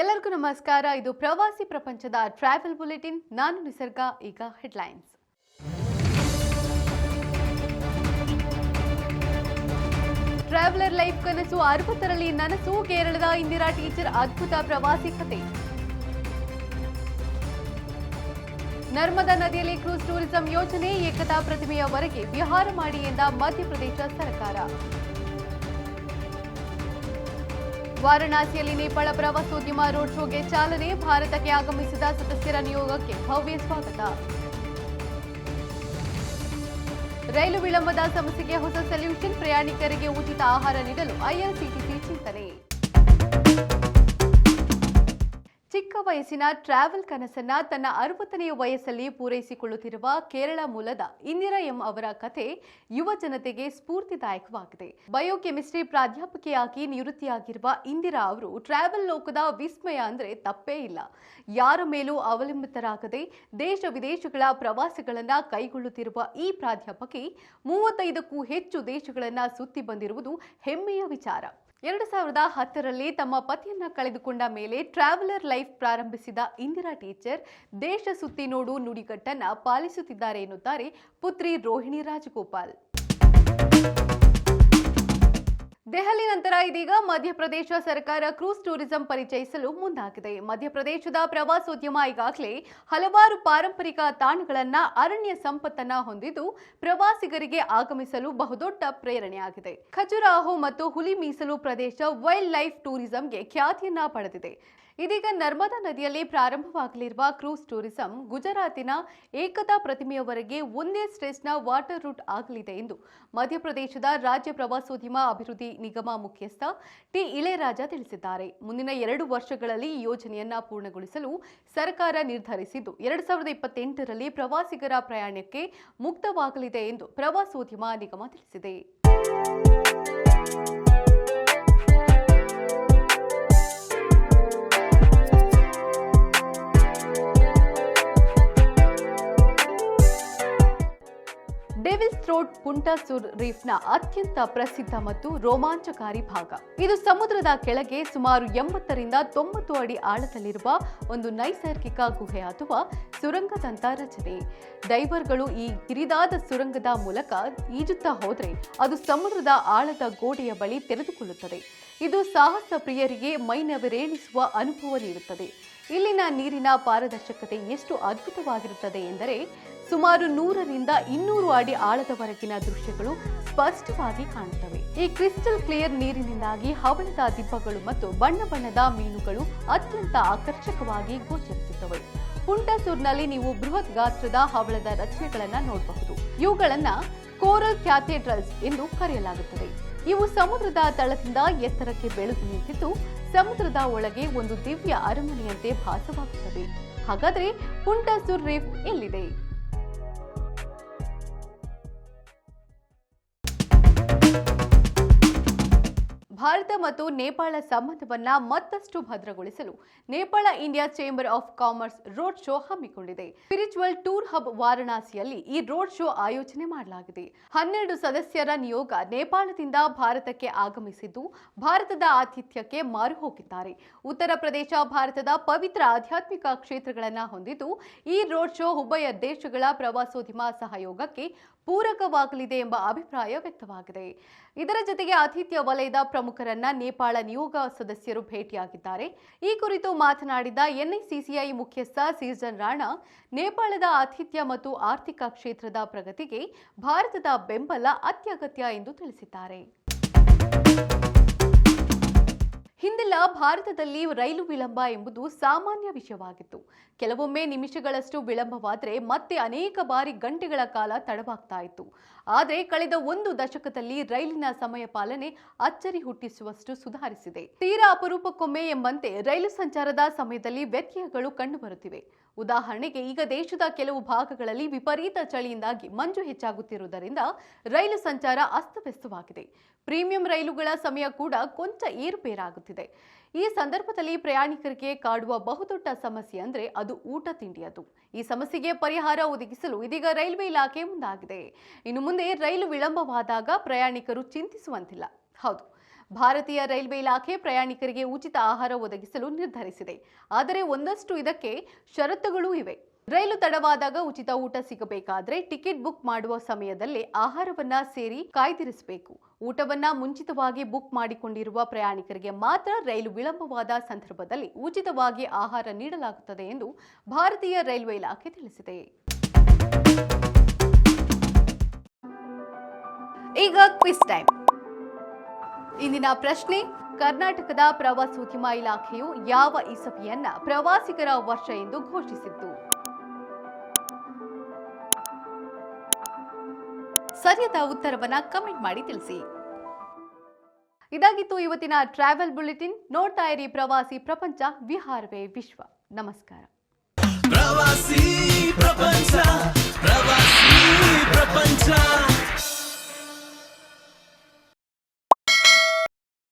ಎಲ್ಲರಿಗೂ ನಮಸ್ಕಾರ. ಇದು ಪ್ರವಾಸಿ ಪ್ರಪಂಚದ ಟ್ರಾವೆಲ್ ಬುಲೆಟಿನ್ ನಾನು ನಿಸರ್ಗ, ಈಗ ಹೆಡ್ಲೈನ್ಸ್ ಟ್ರಾವೆಲರ್ ಲೈಫ್ ಕನಸು ಅರವತ್ತರಲ್ಲಿ ನನಸು ಕೇರಳದ ಇಂದಿರಾ ಟೀಚರ್ ಅದ್ಭುತ ಪ್ರವಾಸಿ ಕತೆ. ನರ್ಮದಾ ನದಿಯಲ್ಲಿ ಕ್ರೂಸ್ ಟೂರಿಸಂ ಯೋಜನೆ ಏಕತಾ ಪ್ರತಿಮೆಯವರೆಗೆ ವಿಹಾರ ಮಾಡಿ ಎಂದ ಮಧ್ಯಪ್ರದೇಶ ಸರ್ಕಾರ. ವಾರಣಾಸಿಯಲ್ಲಿ ನೇಪಾಳ ಪ್ರವಾಸೋದ್ಯಮ ರೋಡ್ ಶೋಗೆ ಚಾಲನೆ, ಭಾರತಕ್ಕೆ ಆಗಮಿಸಿದ ಸದಸ್ಯರ ನಿಯೋಗಕ್ಕೆ ಭವ್ಯ ಸ್ವಾಗತ. ರೈಲು ವಿಳಂಬದ ಸಮಸ್ಯೆಗೆ ಹೊಸ ಸೊಲ್ಯೂಷನ್ ಪ್ರಯಾಣಿಕರಿಗೆ ಉಚಿತ ಆಹಾರ ನೀಡಲು ಐಆರ್ಸಿಟಿಸಿ ಚಿಂತನೆ. ಚಿಕ್ಕ ವಯಸ್ಸಿನ ಟ್ರಾವೆಲ್ ಕನಸನ್ನ ತನ್ನ ಅರವತ್ತನೆಯ ವಯಸ್ಸಲ್ಲಿ ಪೂರೈಸಿಕೊಳ್ಳುತ್ತಿರುವ ಕೇರಳ ಮೂಲದ ಇಂದಿರಾ ಎಂ ಅವರ ಕಥೆ ಯುವ ಜನತೆಗೆ ಸ್ಫೂರ್ತಿದಾಯಕವಾಗಿದೆ. ಬಯೋಕೆಮಿಸ್ಟ್ರಿ ಪ್ರಾಧ್ಯಾಪಕಿಯಾಗಿ ನಿವೃತ್ತಿಯಾಗಿರುವ ಇಂದಿರಾ ಅವರು ಟ್ರಾವೆಲ್ ಲೋಕದ ವಿಸ್ಮಯ ಅಂದ್ರೆ ತಪ್ಪೇ ಇಲ್ಲ. ಯಾರ ಮೇಲೂ ಅವಲಂಬಿತರಾಗದೆ ದೇಶ ವಿದೇಶಗಳ ಪ್ರವಾಸಗಳನ್ನ ಕೈಗೊಳ್ಳುತ್ತಿರುವ ಈ ಪ್ರಾಧ್ಯಾಪಕಿ ಮೂವತ್ತೈದಕ್ಕೂ ಹೆಚ್ಚು ದೇಶಗಳನ್ನ ಸುತ್ತಿ ಬಂದಿರುವುದು ಹೆಮ್ಮೆಯ ವಿಚಾರ. ಎರಡು ಸಾವಿರದ ಹತ್ತರಲ್ಲಿ ತಮ್ಮ ಪತಿಯನ್ನ ಕಳೆದುಕೊಂಡ ಮೇಲೆ ಟ್ರಾವೆಲರ್ ಲೈಫ್ ಪ್ರಾರಂಭಿಸಿದ ಇಂದಿರಾ ಟೀಚರ್, ದೇಶ ಸುತ್ತಿ ನೋಡು ನುಡಿಗಟ್ಟನ್ನ ಪಾಲಿಸುತ್ತಿದ್ದಾರೆ ಎನ್ನುತ್ತಾರೆ ಪುತ್ರಿ ರೋಹಿಣಿ ರಾಜಗೋಪಾಲ್. ದೆಹಲಿ ನಂತರ ಇದೀಗ ಮಧ್ಯಪ್ರದೇಶ ಸರ್ಕಾರ ಕ್ರೂಸ್ ಟೂರಿಸಂ ಪರಿಚಯಿಸಲು ಮುಂದಾಗಿದೆ. ಮಧ್ಯಪ್ರದೇಶದ ಪ್ರವಾಸೋದ್ಯಮ ಈಗಾಗಲೇ ಹಲವಾರು ಪಾರಂಪರಿಕ ತಾಣಗಳನ್ನ ಅರಣ್ಯ ಸಂಪತ್ತನ್ನ ಹೊಂದಿದ್ದು, ಪ್ರವಾಸಿಗರಿಗೆ ಆಗಮಿಸಲು ಬಹುದೊಡ್ಡ ಪ್ರೇರಣೆಯಾಗಿದೆ. ಖಜುರಾಹೋ ಮತ್ತು ಹುಲಿ ಮೀಸಲು ಪ್ರದೇಶ ವೈಲ್ಡ್ ಲೈಫ್ ಟೂರಿಸಂಗೆ ಖ್ಯಾತಿಯನ್ನ ಪಡೆದಿದೆ. ಇದೀಗ ನರ್ಮದಾ ನದಿಯಲ್ಲಿ ಪ್ರಾರಂಭವಾಗಲಿರುವ ಕ್ರೂಸ್ ಟೂರಿಸಂ ಗುಜರಾತಿನ ಏಕತಾ ಪ್ರತಿಮೆಯವರೆಗೆ ಒಂದೇ ಸ್ಟ್ರೆಚ್ನ ವಾಟರ್ ರೂಟ್ ಆಗಲಿದೆ ಎಂದು ಮಧ್ಯಪ್ರದೇಶದ ರಾಜ್ಯ ಪ್ರವಾಸೋದ್ಯಮ ಅಭಿವೃದ್ಧಿ ನಿಗಮ ಮುಖ್ಯಸ್ಥ ಟಿ ಇಳೆರಾಜ ತಿಳಿಸಿದ್ದಾರೆ. ಮುಂದಿನ ಎರಡು ವರ್ಷಗಳಲ್ಲಿ ಈ ಯೋಜನೆಯನ್ನು ಪೂರ್ಣಗೊಳಿಸಲು ಸರ್ಕಾರ ನಿರ್ಧರಿಸಿದ್ದು, ಎರಡು ಸಾವಿರದ ಇಪ್ಪತ್ತೆಂಟರಲ್ಲಿ ಪ್ರವಾಸಿಗರ ಪ್ರಯಾಣಕ್ಕೆ ಮುಕ್ತವಾಗಲಿದೆ ಎಂದು ಪ್ರವಾಸೋದ್ಯಮ ನಿಗಮ ತಿಳಿಸಿದೆ. ಥ್ರೋಟ್ ಪುಂಟಾಸೂರ್ ರೀಫ್ನ ಅತ್ಯಂತ ಪ್ರಸಿದ್ಧ ಮತ್ತು ರೋಮಾಂಚಕಾರಿ ಭಾಗ. ಇದು ಸಮುದ್ರದ ಕೆಳಗೆ ಸುಮಾರು ಎಂಬತ್ತರಿಂದ ತೊಂಬತ್ತು ಅಡಿ ಆಳದಲ್ಲಿರುವ ಒಂದು ನೈಸರ್ಗಿಕ ಗುಹೆ ಅಥವಾ ಸುರಂಗದಂತ ರಚನೆ. ಡೈವರ್ಗಳು ಈ ಕಿರಿದಾದ ಸುರಂಗದ ಮೂಲಕ ಈಜುತ್ತಾ ಹೋದರೆ ಅದು ಸಮುದ್ರದ ಆಳದ ಗೋಡೆಯ ಬಳಿ ತೆರೆದುಕೊಳ್ಳುತ್ತದೆ. ಇದು ಸಾಹಸ ಪ್ರಿಯರಿಗೆ ಮೈನವಿರೇಳಿಸುವ ಅನುಭವ ನೀಡುತ್ತದೆ. ಇಲ್ಲಿನ ನೀರಿನ ಪಾರದರ್ಶಕತೆ ಎಷ್ಟು ಅದ್ಭುತವಾಗಿರುತ್ತದೆ ಎಂದರೆ ಸುಮಾರು ನೂರರಿಂದ ಇನ್ನೂರು ಅಡಿ ಆಳದವರೆಗಿನ ದೃಶ್ಯಗಳು ಸ್ಪಷ್ಟವಾಗಿ ಕಾಣುತ್ತವೆ. ಈ ಕ್ರಿಸ್ಟಲ್ ಕ್ಲಿಯರ್ ನೀರಿನಿಂದಾಗಿ ಹವಳದ ದಿಬ್ಬಗಳು ಮತ್ತು ಬಣ್ಣ ಬಣ್ಣದ ಮೀನುಗಳು ಅತ್ಯಂತ ಆಕರ್ಷಕವಾಗಿ ಗೋಚರಿಸುತ್ತವೆ. ಪುಂಟಸೂರ್ನಲ್ಲಿ ನೀವು ಬೃಹತ್ ಗಾತ್ರದ ಹವಳದ ರಚನೆಗಳನ್ನ ನೋಡಬಹುದು. ಇವುಗಳನ್ನ ಕೋರಲ್ ಕ್ಯಾಥೆಡ್ರಲ್ಸ್ ಎಂದು ಕರೆಯಲಾಗುತ್ತದೆ. ಇವು ಸಮುದ್ರದ ತಳದಿಂದ ಎತ್ತರಕ್ಕೆ ಬೆಳೆದು ನಿಂತಿದ್ದು, ಸಮುದ್ರದ ಒಳಗೆ ಒಂದು ದಿವ್ಯ ಅರಮನೆಯಂತೆ ಭಾಸವಾಗುತ್ತವೆ. ಹಾಗಾದ್ರೆ ಪುಂಟಸೂರ್ ರೀಫ್ ಎಲ್ಲಿದೆ? ಭಾರತ ಮತ್ತು ನೇಪಾಳ ಸಂಬಂಧವನ್ನ ಮತ್ತಷ್ಟು ಭದ್ರಗೊಳಿಸಲು Nepal India chamber of commerce road show ಹಮ್ಮಿಕೊಂಡಿದೆ. ಸ್ಪಿರಿಚುವಲ್ ಟೂರ್ ಹಬ್ ವಾರಣಾಸಿಯಲ್ಲಿ ಈ ರೋಡ್ ಶೋ ಆಯೋಜನೆ ಮಾಡಲಾಗಿದೆ. ಹನ್ನೆರಡು ಸದಸ್ಯರ ನಿಯೋಗ ನೇಪಾಳದಿಂದ ಭಾರತಕ್ಕೆ ಆಗಮಿಸಿದ್ದು, ಭಾರತದ ಆತಿಥ್ಯಕ್ಕೆ ಮಾರು ಹೋಗಿದ್ದಾರೆ. ಉತ್ತರ ಪ್ರದೇಶ, ಭಾರತದ ಪವಿತ್ರ ಆಧ್ಯಾತ್ಮಿಕ ಕ್ಷೇತ್ರಗಳನ್ನ ಹೊಂದಿದ್ದು, ಈ ರೋಡ್ ಶೋ ಉಭಯ ದೇಶಗಳ ಪ್ರವಾಸೋದ್ಯಮ ಸಹಯೋಗಕ್ಕೆ ಪೂರಕವಾಗಲಿದೆ ಎಂಬ ಅಭಿಪ್ರಾಯ ವ್ಯಕ್ತವಾಗಿದೆ. ಇದರ ಜೊತೆಗೆ ಆತಿಥ್ಯ ವಲಯದ ಪ್ರಮುಖರನ್ನ ನೇಪಾಳ ನಿಯೋಗ ಸದಸ್ಯರು ಭೇಟಿಯಾಗಿದ್ದಾರೆ. ಈ ಕುರಿತು ಮಾತನಾಡಿದ ಎನ್ಐಸಿಸಿಐ ಮುಖ್ಯಸ್ಥ ಸೀಸನ್ ರಾಣಾ, ನೇಪಾಳದ ಆತಿಥ್ಯ ಮತ್ತು ಆರ್ಥಿಕ ಕ್ಷೇತ್ರದ ಪ್ರಗತಿಗೆ ಭಾರತದ ಬೆಂಬಲ ಅತ್ಯಗತ್ಯ ಎಂದು ತಿಳಿಸಿದ್ದಾರೆ. ಹಿಂದೆಲ್ಲ ಭಾರತದಲ್ಲಿ ರೈಲು ವಿಳಂಬ ಎಂಬುದು ಸಾಮಾನ್ಯ ವಿಷಯವಾಗಿತ್ತು. ಕೆಲವೊಮ್ಮೆ ನಿಮಿಷಗಳಷ್ಟು ವಿಳಂಬವಾದರೆ ಮತ್ತೆ ಅನೇಕ ಬಾರಿ ಗಂಟೆಗಳ ಕಾಲ ತಡವಾಗ್ತಾ ಇತ್ತು. ಆದರೆ ಕಳೆದ ಒಂದು ದಶಕದಲ್ಲಿ ರೈಲಿನ ಸಮಯ ಪಾಲನೆ ಅಚ್ಚರಿ ಹುಟ್ಟಿಸುವಷ್ಟು ಸುಧಾರಿಸಿದೆ. ತೀರಾ ಅಪರೂಪಕ್ಕೊಮ್ಮೆ ಎಂಬಂತೆ ರೈಲು ಸಂಚಾರದ ಸಮಯದಲ್ಲಿ ವ್ಯತ್ಯಯಗಳು ಕಂಡುಬರುತ್ತಿವೆ. ಉದಾಹರಣೆಗೆ, ಈಗ ದೇಶದ ಕೆಲವು ಭಾಗಗಳಲ್ಲಿ ವಿಪರೀತ ಚಳಿಯಿಂದಾಗಿ ಮಂಜು ಹೆಚ್ಚಾಗುತ್ತಿರುವುದರಿಂದ ರೈಲು ಸಂಚಾರ ಅಸ್ತವ್ಯಸ್ತವಾಗಿದೆ. ಪ್ರೀಮಿಯಂ ರೈಲುಗಳ ಸಮಯ ಕೂಡ ಕೊಂಚ ಏರುಪೇರಾಗುತ್ತಿದೆ. ಈ ಸಂದರ್ಭದಲ್ಲಿ ಪ್ರಯಾಣಿಕರಿಗೆ ಕಾಡುವ ಬಹುದೊಡ್ಡ ಸಮಸ್ಯೆ ಅಂದರೆ ಅದು ಊಟ ತಿಂಡಿಯದು. ಈ ಸಮಸ್ಯೆಗೆ ಪರಿಹಾರ ಒದಗಿಸಲು ಇದೀಗ ರೈಲ್ವೆ ಇಲಾಖೆ ಮುಂದಾಗಿದೆ. ಇನ್ನು ಮುಂದೆ ರೈಲು ವಿಳಂಬವಾದಾಗ ಪ್ರಯಾಣಿಕರು ಚಿಂತಿಸುವಂತಿಲ್ಲ. ಹೌದು, ಭಾರತೀಯ ರೈಲ್ವೆ ಇಲಾಖೆ ಪ್ರಯಾಣಿಕರಿಗೆ ಉಚಿತ ಆಹಾರ ಒದಗಿಸಲು ನಿರ್ಧರಿಸಿದೆ. ಆದರೆ ಒಂದಷ್ಟು ಇದಕ್ಕೆ ಷರತ್ತುಗಳೂ ಇವೆ. ರೈಲು ತಡವಾದಾಗ ಉಚಿತ ಊಟ ಸಿಗಬೇಕಾದ್ರೆ ಟಿಕೆಟ್ ಬುಕ್ ಮಾಡುವ ಸಮಯದಲ್ಲೇ ಆಹಾರವನ್ನ ಸೇರಿ ಕಾಯ್ದಿರಿಸಬೇಕು. ಊಟವನ್ನ ಮುಂಚಿತವಾಗಿ ಬುಕ್ ಮಾಡಿಕೊಂಡಿರುವ ಪ್ರಯಾಣಿಕರಿಗೆ ಮಾತ್ರ ರೈಲು ವಿಳಂಬವಾದ ಸಂದರ್ಭದಲ್ಲಿ ಉಚಿತವಾಗಿ ಆಹಾರ ನೀಡಲಾಗುತ್ತದೆ ಎಂದು ಭಾರತೀಯ ರೈಲ್ವೆ ಇಲಾಖೆ ತಿಳಿಸಿದೆ. ಈಗ ಕ್ವಿಸ್ ಟೈಮ್. ಇಂದಿನ ಪ್ರಶ್ನೆ, ಕರ್ನಾಟಕದ ಪ್ರವಾಸೋದ್ಯಮ ಇಲಾಖೆಯು ಯಾವ ಇಸವಿಯನ್ನ ಪ್ರವಾಸಿಗರ ವರ್ಷ ಎಂದು ಘೋಷಿಸಿತ್ತು ಸರಿಯಾದ ಉತ್ತರವನ್ನ ಕಮೆಂಟ್ ಮಾಡಿ ತಿಳಿಸಿ. ಇದಾಗಿತ್ತು ಇವತ್ತಿನ ಟ್ರಾವೆಲ್ ಬುಲೆಟಿನ್. ನೋಡ್ತಾ ಇರಿ ಪ್ರವಾಸಿ ಪ್ರಪಂಚ, ವಿಹಾರವೇ ವಿಶ್ವ. ನಮಸ್ಕಾರ. ಪ್ರವಾಸಿ ಪ್ರಪಂಚ ಪ್ರವಾಸಿ ಪ್ರಪಂಚ.